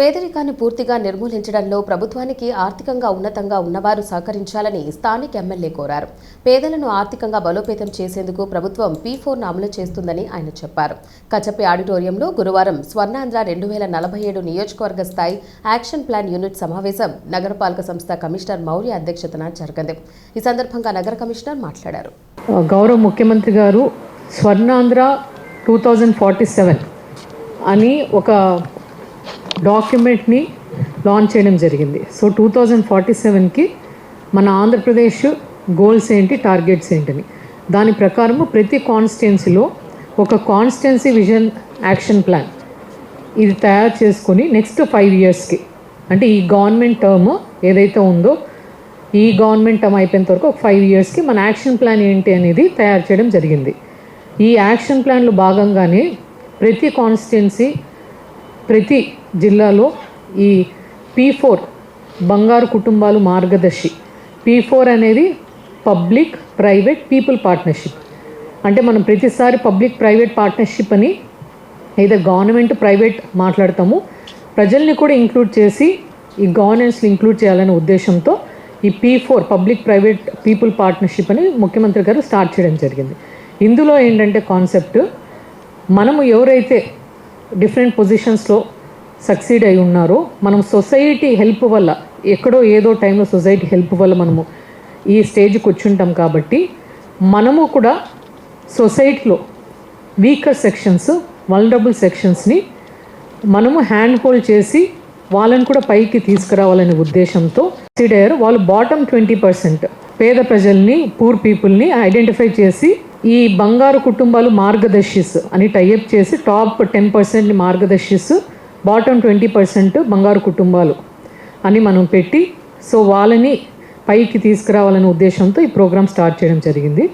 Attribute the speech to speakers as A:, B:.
A: పేదరికాన్ని పూర్తిగా నిర్మూలించడంలో ప్రభుత్వానికి ఆర్థికంగా ఉన్నతంగా ఉన్నవారు సహకరించాలని స్థానిక ఎమ్మెల్యే కోరారు. పేదలను ఆర్థికంగా బలోపేతం చేసేందుకు ప్రభుత్వం పీ ఫోర్ను అమలు చేస్తుందని ఆయన చెప్పారు. కచపి ఆడిటోరియంలో గురువారం స్వర్ణాంధ్ర రెండు వేల నలభై ఏడు నియోజకవర్గ స్థాయి యాక్షన్ ప్లాన్ యూనిట్ సమావేశం నగరపాలక సంస్థ కమిషనర్ మౌర్య అధ్యక్షతన జరిగింది. ఈ సందర్భంగా నగర కమిషనర్ మాట్లాడారు.
B: గౌరవ ముఖ్యమంత్రి గారు Swarnandhra two thousand forty seven అని ఒక డాక్యుమెంట్ని లాంచ్ చేయడం జరిగింది. సో టూ థౌజండ్ ఫార్టీ సెవెన్కి మన ఆంధ్రప్రదేశ్ గోల్స్ ఏంటి టార్గెట్స్ ఏంటని. దాని ప్రకారము ప్రతి కాన్స్టిట్యున్సీలో ఒక కాన్స్టిట్యున్సీ విజన్ యాక్షన్ ప్లాన్ ఇది తయారు చేసుకొని నెక్స్ట్ ఫైవ్ ఇయర్స్కి అంటే ఈ గవర్నమెంట్ టర్మ్ ఏదైతే ఉందో ఈ గవర్నమెంట్ టర్మ్ అయిపోయినంతవరకు ఒక ఫైవ్ ఇయర్స్కి మన యాక్షన్ ప్లాన్ ఏంటి అనేది తయారు చేయడం జరిగింది. ఈ యాక్షన్ ప్లాన్లో భాగంగానే ప్రతి కాన్స్టిట్యున్సీ ప్రతి జిల్లాలో ఈ పీ ఫోర్ బంగారు కుటుంబాలు మార్గదర్శి. పీ ఫోర్ అనేది పబ్లిక్ ప్రైవేట్ పీపుల్ పార్ట్నర్షిప్. అంటే మనం ప్రతిసారి పబ్లిక్ ప్రైవేట్ పార్ట్నర్షిప్ అని ఏదో గవర్నమెంట్ ప్రైవేట్ మాట్లాడతాము ప్రజల్ని కూడా ఇంక్లూడ్ చేసి ఈ గవర్నెన్స్ని ఇంక్లూడ్ చేయాలనే ఉద్దేశంతో ఈ P four public private people partnership అని ముఖ్యమంత్రి గారు స్టార్ట్ చేయడం జరిగింది. ఇందులో ఏంటంటే కాన్సెప్ట్ మనము ఎవరైతే డిఫరెంట్ పొజిషన్స్లో సక్సీడ్ అయి ఉన్నారో మనం సొసైటీ హెల్ప్ వల్ల ఎక్కడో ఏదో టైంలో సొసైటీ హెల్ప్ వల్ల మనము ఈ స్టేజ్కి వచ్చుంటాం కాబట్టి మనము కూడా సొసైటీలో వీకర్ సెక్షన్స్ వల్నరబుల్ సెక్షన్స్ని మనము హ్యాండ్ హోల్డ్ చేసి వాళ్ళని కూడా పైకి తీసుకురావాలనే ఉద్దేశంతో సక్సీడ్ అయ్యారు. వాళ్ళు బాటమ్ ట్వంటీ పర్సెంట్ పేద ప్రజల్ని పూర్ పీపుల్ని ఐడెంటిఫై చేసి ఈ బంగారు కుటుంబాలు మార్గదర్శిస్ అని టైఅప్ చేసి టాప్ టెన్ పర్సెంట్ని మార్గదర్శిస్ బాటమ్ ట్వంటీ పర్సెంట్ బంగారు కుటుంబాలు అని మనం పెట్టి సో వాళ్ళని పైకి తీసుకురావాలనే ఉద్దేశంతో ఈ ప్రోగ్రామ్ స్టార్ట్ చేయడం జరిగింది.